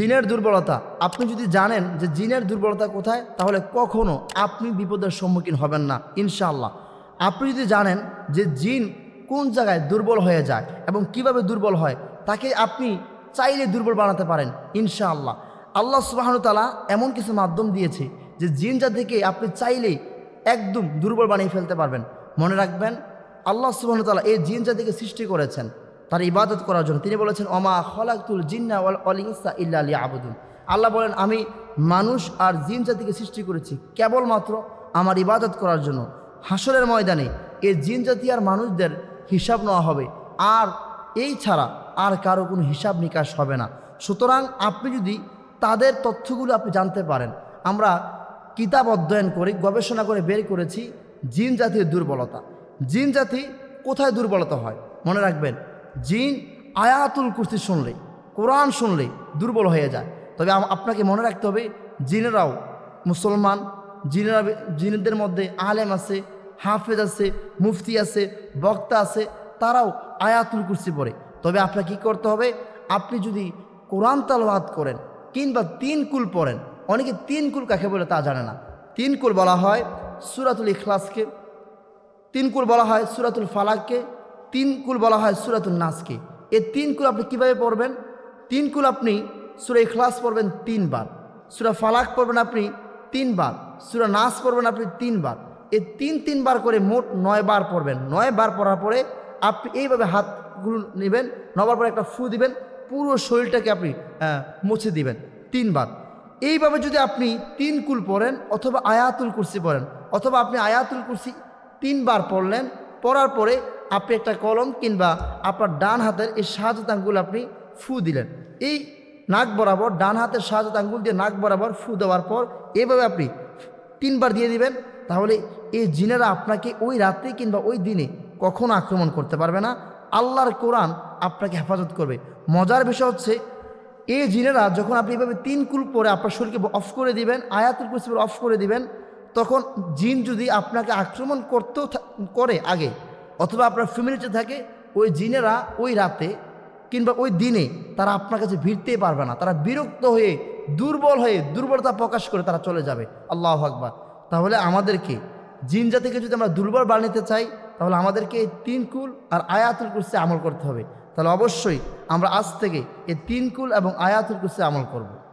জিনের দুর্বলতা। আপনি যদি জানেন যে জিনের দুর্বলতা কোথায়, তাহলে কখনো আপনি বিপদের সম্মুখীন হবেন না, ইনশাআল্লাহ। আপনি যদি জানেন যে জিন কোন জায়গায় দুর্বল হয়ে যায় এবং কীভাবে দুর্বল হয়, তাকে আপনি চাইলে দুর্বল বানাতে পারেন, ইনশাআল্লাহ। আল্লাহ সুবাহতালা এমন কিছু মাধ্যম দিয়েছে যে জিন জাতিকে আপনি চাইলেই একদম দুর্বল বানিয়ে ফেলতে পারবেন। মনে রাখবেন, আল্লাহ সুবাহতালা এই জিন জাতিকে সৃষ্টি করেছেন। তার ইবাদত করার জন্য। তিনি বলেছেন অমা খলাকুল জিন্না অলিংসা ইল্লা আলী আবুদুন আল্লাহ বলেন, আমি মানুষ আর জিন জাতিকে সৃষ্টি করেছি কেবলমাত্র আমার ইবাদত করার জন্য। হাসরের ময়দানে এই জিন জাতি আর মানুষদের হিসাব নেওয়া হবে। আর এই ছাড়া আর কারও কোনো হিসাব নিকাশ হবে না। সুতরাং আপনি যদি তাদের তথ্যগুলো আপনি জানতে পারেন, আমরা কিতাব অধ্যয়ন করে, গবেষণা করে বের করেছি জিন জাতির দুর্বলতা। জিন জাতি কোথায় দুর্বলতা হয়? মনে রাখবেন জিন আয়াতুল কুর্সি শুনলে, কোরআন শুনলে দুর্বল হয়ে যায়। তবে আপনাকে মনে রাখতে হবে, জিনেরাও মুসলমান, জিনেরা জিনদের মধ্যে আলেম আছে, হাফেজ আছে, মুফতি আছে, বক্তা আছে, তারাও আয়াতুল কুর্সি পড়ে। তবে আপনাকে কী করতে হবে, আপনি যদি কোরআন তালবাদ করেন কিংবা তিন কুল পড়েন, অনেকে তিন কুল কাকে বলে তা জানে না। তিন কুল বলা হয় সুরাতুল ইখলাসকে, তিন কুল বলা হয় সুরাতুল ফালাককে তিন কুল বলা হয় সুরাতুল নাসকে। এই তিন কুল আপনি কীভাবে পড়বেন? তিন কুল আপনি সুরা ইখলাস পড়বেন তিনবার। সুরা ফালাক পড়বেন আপনি তিনবার। সুরা নাস পড়বেন আপনি তিনবার। এই তিন তিনবার করে মোট নয় বার পড়বেন। নয় বার পড়ার পরে আপনি এইভাবে হাতগুলো নেবেন, নবার পরে একটা ফু দিবেন, পুরো শরীরটাকে আপনি মুছে দিবেন তিনবার। এইভাবে যদি আপনি তিন কুল পড়েন অথবা আয়াতুল কুরসি পড়েন, অথবা আপনি আয়াতুল কুরসি তিনবার পড়লেন, পড়ার পরে আপনি একটা কলম কিংবা আপনার ডান হাতের এই সাহায্য আপনি ফু দিলেন। এই নাক বরাবর, ডান হাতের সাহায্য দিয়ে নাক বরাবর ফু দেওয়ার পর এভাবে আপনি তিনবার দিয়ে দিবেন। তাহলে এই জিনেরা আপনাকে ওই রাতে কিংবা ওই দিনে কখনো আক্রমণ করতে পারবে না। আল্লাহর কোরআন আপনাকে হেফাজত করবে। মজার বিষয় হচ্ছে, এই জিনেরা যখন আপনি এভাবে তিন কুল পরে আপনার শরীরকে অফ করে দিবেন, আয়াতুল কুরসি অফ করে দিবেন, তখন জিন যদি আপনাকে আক্রমণ করতেও করে আগে অথবা আপনার ফ্যামিলিতে থাকে, ওই জিনেরা ওই রাতে কিংবা ওই দিনে তারা আপনার কাছে ভিড়তেই পারবে না। তারা বিরক্ত হয়ে, দুর্বল হয়ে, দুর্বলতা প্রকাশ করে তারা চলে যাবে। আল্লাহ আকবার। তাহলে আমাদেরকে জিন জাতিকে যদি আমরা দুর্বল বানাতে চাই, তাহলে আমাদেরকে এই তিন কুল আর আয়াতুল কুরসি আমল করতে হবে। তাহলে অবশ্যই আমরা আজ থেকে এই তিন কুল এবং আয়াতুল কুরসি আমল করব।